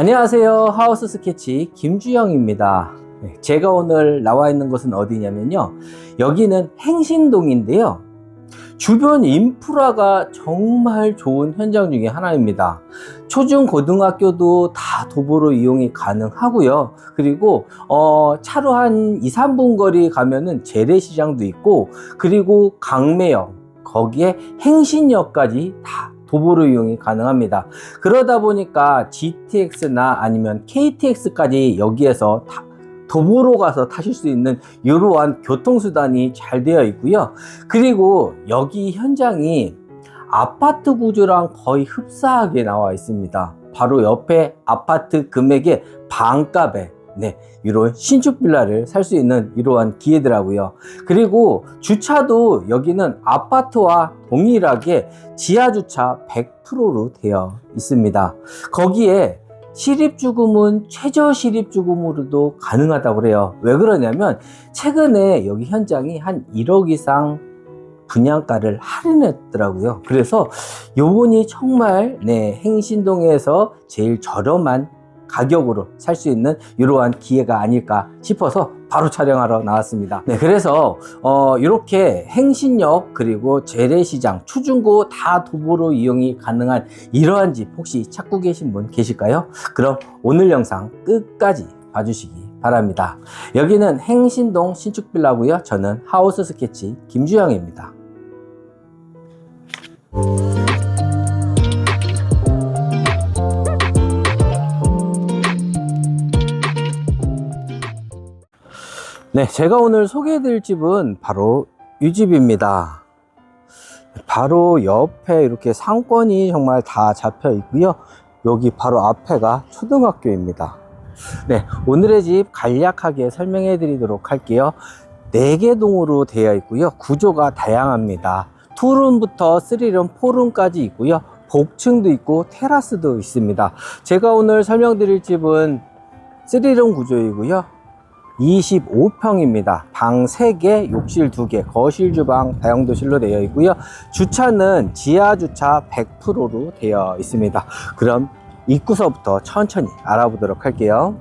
안녕하세요. 하우스 스케치 김주영입니다. 네, 제가 오늘 나와 있는 곳은 어디냐면요. 여기는 행신동인데요. 주변 인프라가 정말 좋은 현장 중에 하나입니다. 초중 고등학교도 다 도보로 이용이 가능하고요. 그리고 어, 차로 한 2, 3분 거리 가면은 재래시장도 있고 그리고 강매역 거기에 행신역까지 다 도보로 이용이 가능합니다. 그러다 보니까 GTX나 아니면 KTX까지 여기에서 다 도보로 가서 타실 수 있는 이러한 교통수단이 잘 되어 있고요. 그리고 여기 현장이 아파트 구조랑 거의 흡사하게 나와 있습니다. 바로 옆에 아파트 금액의 반값에 네, 이런 신축 빌라를 살 수 있는 이러한 기회더라고요. 그리고 주차도 여기는 아파트와 동일하게 지하 주차 100%로 되어 있습니다. 거기에 실입주금은 최저 실입주금으로도 가능하다고 그래요. 왜 그러냐면 최근에 여기 현장이 한 1억 이상 분양가를 할인했더라고요. 그래서 요번이 정말 네, 행신동에서 제일 저렴한 가격으로 살 수 있는 이러한 기회가 아닐까 싶어서 바로 촬영하러 나왔습니다. 네, 그래서 어, 이렇게 행신역 그리고 재래시장, 추중고 다 도보로 이용이 가능한 이러한 집 혹시 찾고 계신 분 계실까요? 그럼 오늘 영상 끝까지 봐주시기 바랍니다. 여기는 행신동 신축빌라고요. 저는 하우스 스케치 김주영입니다. 네, 제가 오늘 소개해드릴 집은 바로 이 집입니다. 바로 옆에 이렇게 상권이 정말 다 잡혀 있고요. 여기 바로 앞에가 초등학교입니다. 네, 오늘의 집 간략하게 설명해 드리도록 할게요. 4개 동으로 되어 있고요. 구조가 다양합니다. 투룸부터 3룸, 4룸까지 있고요. 복층도 있고 테라스도 있습니다. 제가 오늘 설명드릴 집은 3룸 구조이고요. 25평입니다. 방 3개, 욕실 2개, 거실, 주방, 다용도실로 되어 있고요. 주차는 지하 주차 100%로 되어 있습니다. 그럼 입구서부터 천천히 알아보도록 할게요.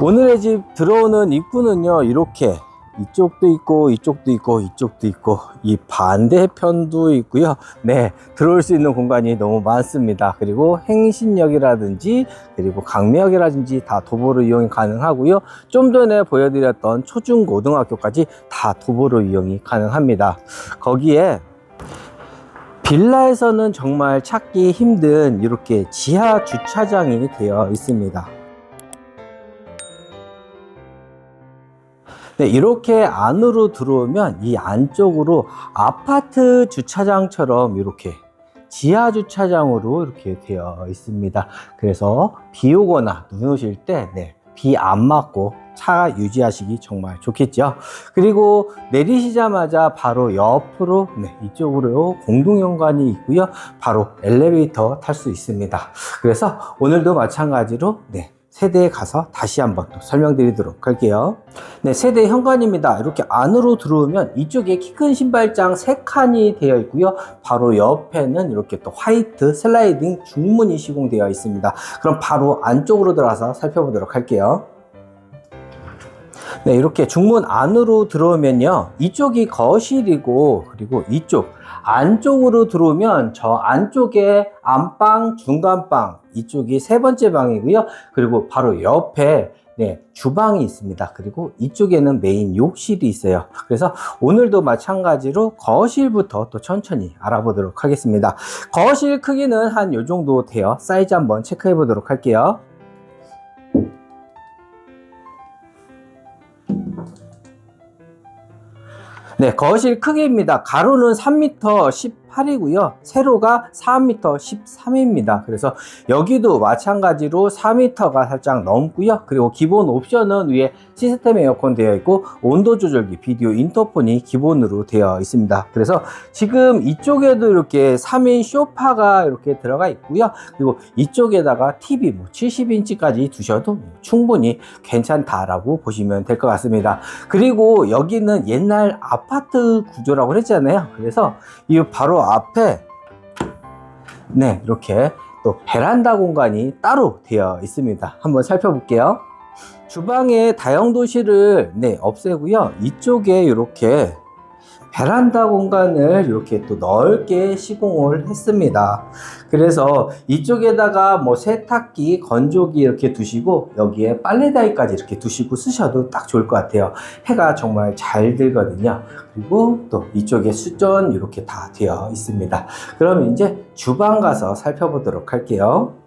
오늘의 집 들어오는 입구는요, 이렇게 이쪽도 있고, 이쪽도 있고, 이쪽도 있고, 이 반대편도 있고요. 네, 들어올 수 있는 공간이 너무 많습니다. 그리고 행신역이라든지, 그리고 강매역이라든지 다 도보로 이용이 가능하고요. 좀 전에 보여드렸던 초중고등학교까지 다 도보로 이용이 가능합니다. 거기에 빌라에서는 정말 찾기 힘든 이렇게 지하 주차장이 되어 있습니다. 네, 이렇게 안으로 들어오면 이 안쪽으로 아파트 주차장처럼 이렇게 지하 주차장으로 이렇게 되어 있습니다. 그래서 비 오거나 눈 오실 때, 네, 비 안 맞고 차 유지하시기 정말 좋겠죠. 그리고 내리시자마자 바로 옆으로, 네, 이쪽으로 공동현관이 있고요. 바로 엘리베이터 탈 수 있습니다. 그래서 오늘도 마찬가지로, 네, 세대에 가서 다시 한번 또 설명드리도록 할게요. 네, 세대 현관입니다. 이렇게 안으로 들어오면 이쪽에 키 큰 신발장 3칸이 되어 있고요. 바로 옆에는 이렇게 또 화이트 슬라이딩 중문이 시공되어 있습니다. 그럼 바로 안쪽으로 들어가서 살펴보도록 할게요. 네, 이렇게 중문 안으로 들어오면요. 이쪽이 거실이고, 그리고 이쪽, 안쪽으로 들어오면 저 안쪽에 안방, 중간방, 이쪽이 세 번째 방이고요. 그리고 바로 옆에 네, 주방이 있습니다. 그리고 이쪽에는 메인 욕실이 있어요. 그래서 오늘도 마찬가지로 거실부터 또 천천히 알아보도록 하겠습니다. 거실 크기는 한 요 정도 돼요. 사이즈 한번 체크해 보도록 할게요. 네, 거실 크기입니다. 가로는 3m 18이고요. 세로가 4m 13입니다. 그래서 여기도 마찬가지로 4m가 살짝 넘고요. 그리고 기본 옵션은 위에 시스템 에어컨 되어 있고 온도 조절기, 비디오 인터폰이 기본으로 되어 있습니다. 그래서 지금 이쪽에도 이렇게 3인 쇼파가 이렇게 들어가 있고요. 그리고 이쪽에다가 TV 뭐 70인치까지 두셔도 충분히 괜찮다라고 보시면 될 것 같습니다. 그리고 여기는 옛날 아파트 구조라고 했잖아요. 그래서 이 바로 앞에 네 이렇게 또 베란다 공간이 따로 되어 있습니다. 한번 살펴볼게요. 주방의 다용도실을 네, 없애고요. 이쪽에 이렇게 베란다 공간을 이렇게 또 넓게 시공을 했습니다. 그래서 이쪽에다가 뭐 세탁기, 건조기 이렇게 두시고 여기에 빨래다이까지 이렇게 두시고 쓰셔도 딱 좋을 것 같아요. 해가 정말 잘 들거든요. 그리고 또 이쪽에 수전 이렇게 다 되어 있습니다. 그럼 이제 주방 가서 살펴보도록 할게요.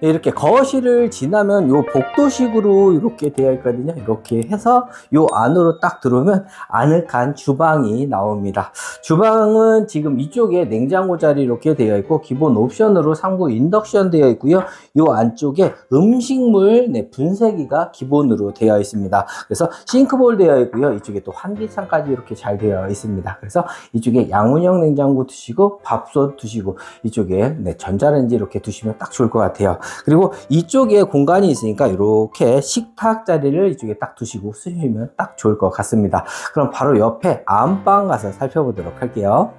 네, 이렇게 거실을 지나면 요 복도식으로 이렇게 되어 있거든요. 이렇게 해서 요 안으로 딱 들어오면 아늑한 주방이 나옵니다. 주방은 지금 이쪽에 냉장고 자리 이렇게 되어 있고 기본 옵션으로 상부 인덕션 되어 있고요. 요 안쪽에 음식물 네, 분쇄기가 기본으로 되어 있습니다. 그래서 싱크볼 되어 있고요. 이쪽에 또 환기창까지 이렇게 잘 되어 있습니다. 그래서 이쪽에 양운형 냉장고 두시고 밥솥 두시고 이쪽에 네, 전자레인지 이렇게 두시면 딱 좋을 것 같아요. 그리고 이쪽에 공간이 있으니까 이렇게 식탁 자리를 이쪽에 딱 두시고 쓰시면 딱 좋을 것 같습니다. 그럼 바로 옆에 안방 가서 살펴보도록 할게요.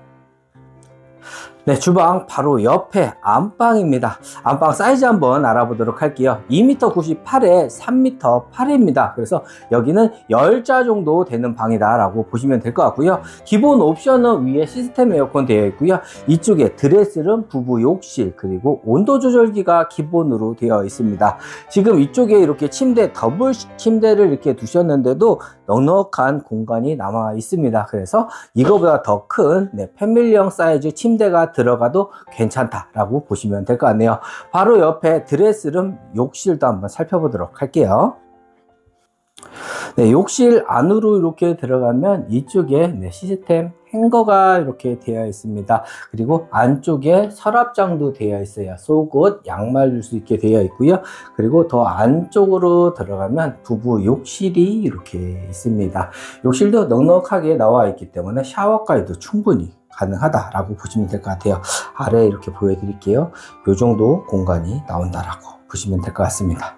네, 주방 바로 옆에 안방입니다. 안방 사이즈 한번 알아보도록 할게요. 2m 98에 3m 8입니다. 그래서 여기는 10자 정도 되는 방이다라고 보시면 될 것 같고요. 기본 옵션은 위에 시스템 에어컨 되어 있고요. 이쪽에 드레스룸, 부부 욕실, 그리고 온도 조절기가 기본으로 되어 있습니다. 지금 이쪽에 이렇게 침대, 더블 침대를 이렇게 두셨는데도 넉넉한 공간이 남아 있습니다. 그래서 이거보다 더큰 패밀리형 사이즈 침대가 들어가도 괜찮다라고 보시면 될 것 같네요. 바로 옆에 드레스룸 욕실도 한번 살펴보도록 할게요. 네, 욕실 안으로 이렇게 들어가면 이쪽에 네, 시스템 행거가 이렇게 되어 있습니다. 그리고 안쪽에 서랍장도 되어 있어요. 속옷, 양말 줄수 있게 되어 있고요. 그리고 더 안쪽으로 들어가면 부부 욕실이 이렇게 있습니다. 욕실도 넉넉하게 나와 있기 때문에 샤워까지도 충분히 가능하다라고 보시면 될 것 같아요. 아래 이렇게 보여드릴게요. 이 정도 공간이 나온다라고 보시면 될 것 같습니다.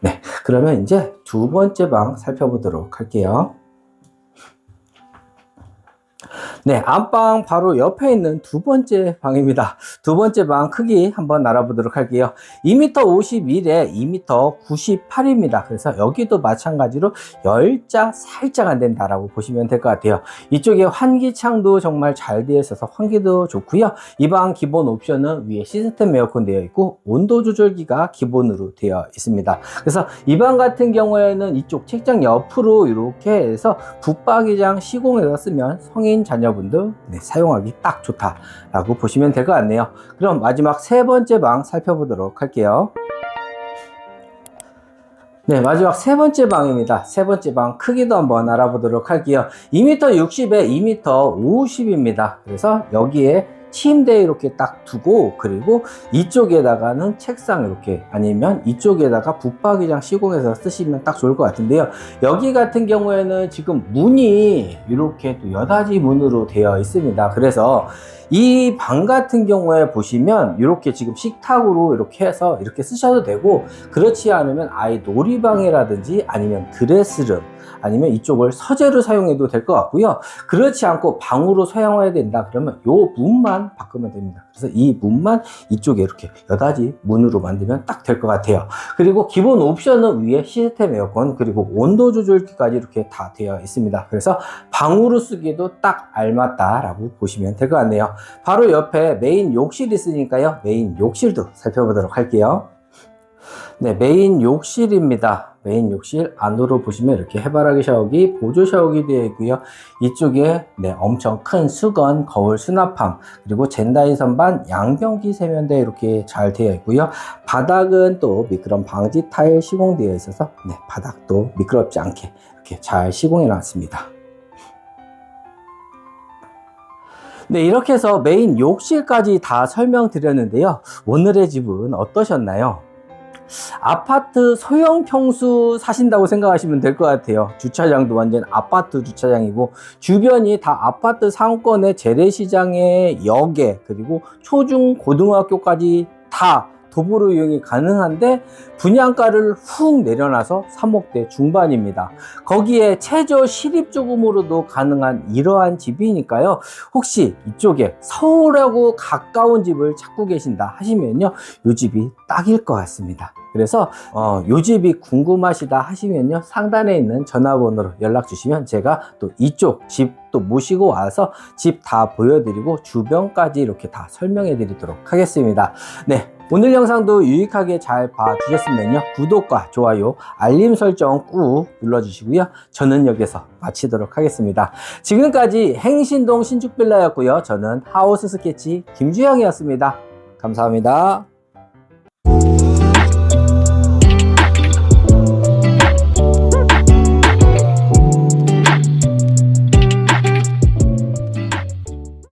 네, 그러면 이제 두 번째 방 살펴보도록 할게요. 네, 안방 바로 옆에 있는 두 번째 방입니다. 두 번째 방 크기 한번 알아보도록 할게요. 2m 51에 2m 98입니다. 그래서 여기도 마찬가지로 열자 살짝 안 된다라고 보시면 될 것 같아요. 이쪽에 환기창도 정말 잘 되어 있어서 환기도 좋고요. 이 방 기본 옵션은 위에 시스템 에어컨 되어 있고 온도 조절기가 기본으로 되어 있습니다. 그래서 이 방 같은 경우에는 이쪽 책장 옆으로 이렇게 해서 붙박이장 시공해서 쓰면 성인 자녀 분들 네, 사용하기 딱 좋다라고 보시면 될 것 같네요. 그럼 마지막 세 번째 방 살펴보도록 할게요. 네, 마지막 세 번째 방입니다. 세 번째 방 크기도 한번 알아보도록 할게요. 2m 60에 2m 50입니다. 그래서 여기에 침대 이렇게 딱 두고 그리고 이쪽에다가는 책상 이렇게 아니면 이쪽에다가 붙박이장 시공해서 쓰시면 딱 좋을 것 같은데요. 여기 같은 경우에는 지금 문이 이렇게 또 여닫이 문으로 되어 있습니다. 그래서 이 방 같은 경우에 보시면 이렇게 지금 식탁으로 이렇게 해서 이렇게 쓰셔도 되고 그렇지 않으면 아예 놀이방이라든지 아니면 드레스룸 아니면 이쪽을 서재로 사용해도 될 것 같고요. 그렇지 않고 방으로 사용해야 된다 그러면 요 문만 바꾸면 됩니다. 그래서 이 문만 이쪽에 이렇게 여닫이 문으로 만들면 딱 될 것 같아요. 그리고 기본 옵션은 위에 시스템 에어컨 그리고 온도 조절기까지 이렇게 다 되어 있습니다. 그래서 방으로 쓰기에도 딱 알맞다 라고 보시면 될 것 같네요. 바로 옆에 메인 욕실이 있으니까요. 메인 욕실도 살펴보도록 할게요. 네, 메인 욕실입니다. 메인 욕실 안으로 보시면 이렇게 해바라기 샤워기, 보조 샤워기 되어 있고요. 이쪽에 네, 엄청 큰 수건, 거울 수납함, 그리고 젠다이 선반, 양변기 세면대 이렇게 잘 되어 있고요. 바닥은 또 미끄럼 방지 타일 시공되어 있어서 네, 바닥도 미끄럽지 않게 이렇게 잘 시공해 놨습니다. 네, 이렇게 해서 메인 욕실까지 다 설명드렸는데요. 오늘의 집은 어떠셨나요? 아파트 소형 평수 사신다고 생각하시면 될 것 같아요. 주차장도 완전 아파트 주차장이고 주변이 다 아파트 상권의 재래시장의 역에 그리고 초중 고등학교까지 다 도보로 이용이 가능한데 분양가를 훅 내려놔서 3억대 중반입니다. 거기에 최저 실입 조금으로도 가능한 이러한 집이니까요. 혹시 이쪽에 서울하고 가까운 집을 찾고 계신다 하시면요. 요 집이 딱일 것 같습니다. 그래서 어, 요 집이 궁금하시다 하시면요. 상단에 있는 전화번호로 연락 주시면 제가 또 이쪽 집 또 모시고 와서 집 다 보여드리고 주변까지 이렇게 다 설명해 드리도록 하겠습니다. 네. 오늘 영상도 유익하게 잘 봐주셨으면요. 구독과 좋아요, 알림 설정 꾹 눌러주시고요. 저는 여기서 마치도록 하겠습니다. 지금까지 행신동 신축빌라였고요. 저는 하우스 스케치 김주영이었습니다. 감사합니다.